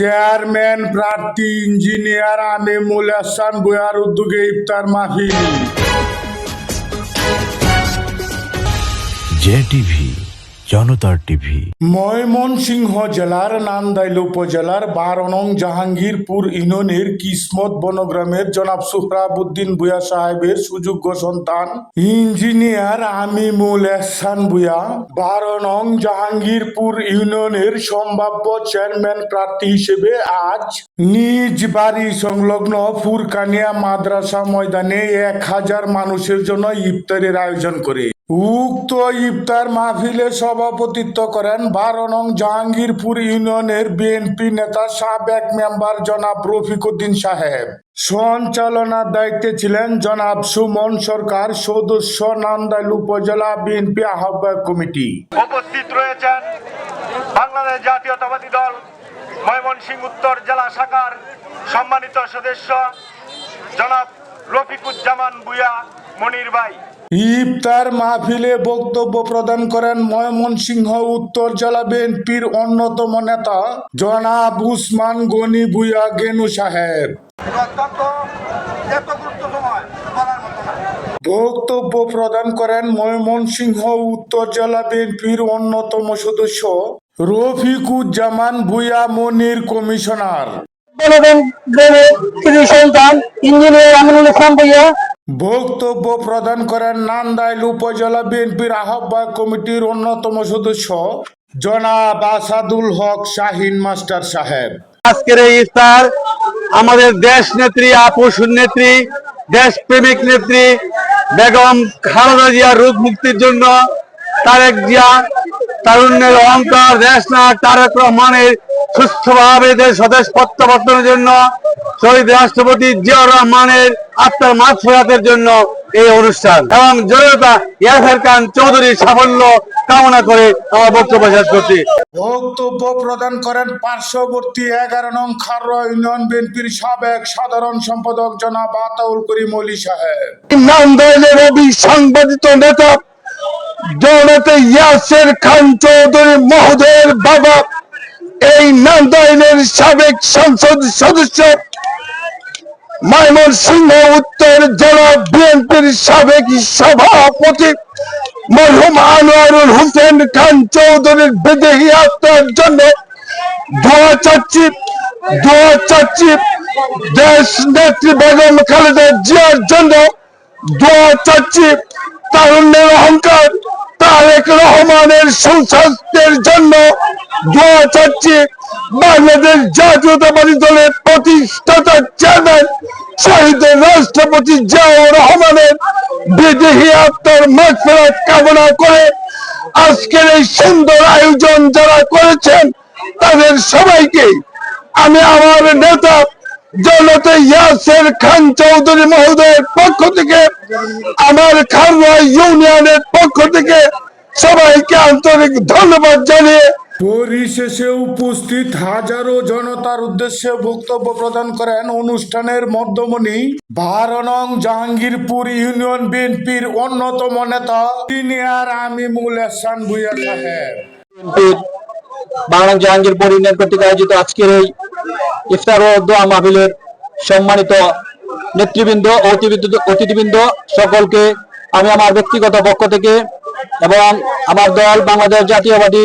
Chairman প্রার্থী engineer Amimul Hasan বুয়ার উদ্যোগে ইফতার মাহফিল। জে টিভি জনতার টিভি। ময়মনসিংহ জেলার নান্দাইল উপজেলার বারো নং জাহাঙ্গীরপুর ইউনিয়নের কিসমত বনগ্রামের জনাব সুহরাবুদ্দিন বুয়া সাহেবের সুযোগ্য সন্তান ইঞ্জিনিয়ার আমিমুল এহসান বুয়া বারো নং জাহাঙ্গীরপুর ইউনিয়নের সম্ভাব্য চেয়ারম্যান প্রার্থী হিসেবে আজ নিজ বাড়ি সংলগ্ন ফুরকানিয়া মাদ্রাসা ময়দানে এক হাজার মানুষের জন্য ইফতারের আয়োজন করে। উক্ত ইফতার মাহফিলে সভাপতিত্ব করেন বারো নং জাহাঙ্গীরপুর ইউনিয়নের বিএনপি নেতা সাবেক মেম্বার জনাব রফিকুদ্দিন সাহেব। সঞ্চালনার দায়িত্বে ছিলেন জনাব সুমন সরকার, সদস্য নান্দাইল উপজেলা বিএনপি আহ্বায়ক কমিটি। উপস্থিত রয়েছেন বাংলাদেশ জাতীয়তাবাদী দল ময়মনসিংহ উত্তর জেলা শাখার সম্মানিত সদস্য জনাব রফিকুজ্জামান বুয়া মনির ভাই। ইফতার মাহফিলে বক্তব্য প্রদান করেন ময়মনসিংহ উত্তর জেলা বিএনপির অন্যতম নেতা জনাব উসমান গনি ভুইয়া গেনু সাহেব। বক্তব্য প্রদান করেন ময়মনসিংহ উত্তর জেলা বিএনপির অন্যতম সদস্য রফিকুজ্জামান ভুইয়া মনির কমিশনার। সন্তান, ইঞ্জিনিয়ার আমিনুল ইসলাম ভইয়া বক্তব্য প্রদান করেন নান্দাইল উপজেলা বিএনপির আহ্বায়ক কমিটির অন্যতম সদস্য জনাব আসাদুল হক শাহিন মাস্টার সাহেব। আজকের এই ইফতার আমাদের দেশ নেত্রী, আপুষ নেত্রী দেশ প্রেমিক নেত্রী বেগম খালেদা জিয়ার রোগ মুক্তির জন্য তারেক জিয়া, তারুণ্যের অহংকার, দেশ না তারেক রহমানের সুস্থভাবে দেশ স্বদেশ প্রত্যাবর্তনের জন্য শহীদ রাষ্ট্রপতি জিয়াউর রহমানের আত্মার মাছ ফেরাতের জন্য এই অনুষ্ঠান। এবং জনতা ইয়াসের খান চৌধুরীর সাফল্য কামনা করে আমার বক্তব্য শেষ করছি। বক্তব্য প্রদান করেন পার্শ্ববর্তী এগারো নং খাররা ইউনিয়ন বিএনপির সাবেক সাধারণ সম্পাদক জনাব আতাউল করিম অলি সাহেব। নান্দাইলের রবি সাংবাদিক নেতা জনতে ইয়াসের খান চৌধুরী মহোদয়ের বাবা এই নান্দাইলের সাবেক সংসদ সদস্য মাইমন সিংহ উত্তর জেলা বিএনপির সাবেক সভাপতি মরহুম আনোয়ারুল হোসেন খান চৌধুরীর বিদেহী আত্মার জন্য দোয়া চাচ্ছি দোয়া চাচ্ছি। দেশ নেত্রী বেগম খালেদা জিয়ার জন্য দোয়া চাচ্ছি। তারুণ্যের অহংকার, তারেক রহমানের সুস্বাস্থ্যের জন্য দোয়া চাচ্ছি। বাংলাদেশ জাতীয়তাবাদী দলের প্রতিষ্ঠাতা চেয়ারম্যান শহীদ রাষ্ট্রপতি জিয়াউর রহমানের বিদেহী আত্মার মাগফিরাত কামনা করে আজকের এই সুন্দর আয়োজন যারা করেছেন, তাদের সবাইকে আমি আমার নেতা জনতা খান চৌধুরী মহোদয়ের পক্ষ থেকে, আমার খারওয়া ইউনিয়নের পক্ষ থেকে সবাইকে আন্তরিক ধন্যবাদ জানিয়ে পরিশেষে উপস্থিত হাজারো জনতার উদ্দেশ্যে বক্তব্য প্রদান করেন অনুষ্ঠানের মধ্যমণি বারো নং জাহাঙ্গীরপুর ইউনিয়ন বিএনপির অন্যতম নেতা তিনি সিনিয়র আমিমুল এহসান ভুইয়া সাহেব। বাংলা জাহাঙ্গীরপুর ইউনিয়ন কর্তৃক আয়োজিত আজকের এই ইফতার ও দোয়া মাহফিলের সম্মানিত নেতৃবৃন্দ অতিথিবৃন্দ সকলকে আমি আমার ব্যক্তিগত পক্ষ থেকে এবং আমার দল বাংলাদেশ জাতীয়বাদী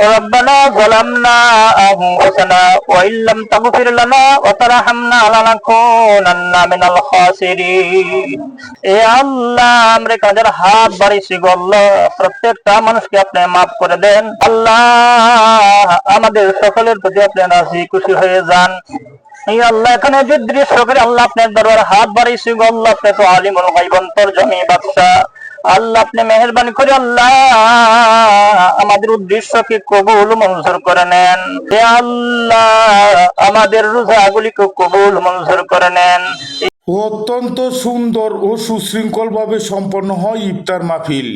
ربنا ظلمنا أنفسنا وإن لم تغفر لنا وترحمنا لنكونن من الخاسرين এ আল্লাহ আমরা কাদের হাত বাড়িয়েছি গো আল্লাহ প্রত্যেকটা মানুষকে আপনি মাফ করে দেন আল্লাহ আমাদের সকলের প্রতি আপনি রাজি খুশি হয়ে যান এই আল্লাহ এখানে যে দৃশ্য করে আল্লাহ আপনার দরবার হাত বাড়াইছি গো আল্লাহ আপনি তো আলিমুল গাইবন্তর জমি বাদশাহ আল্লাহ, আপনি মেহরবানি করে আল্লাহ, আমাদের উদ্দেশ্যকে কবুল মঞ্জুর করে নেন। হে আল্লাহ, আমাদের রোজাগুলিকে কবুল মঞ্জুর করে নেন। অত্যন্ত সুন্দর ও সুশৃঙ্খল ভাবে সম্পন্ন হয় ইফতার মাহফিল।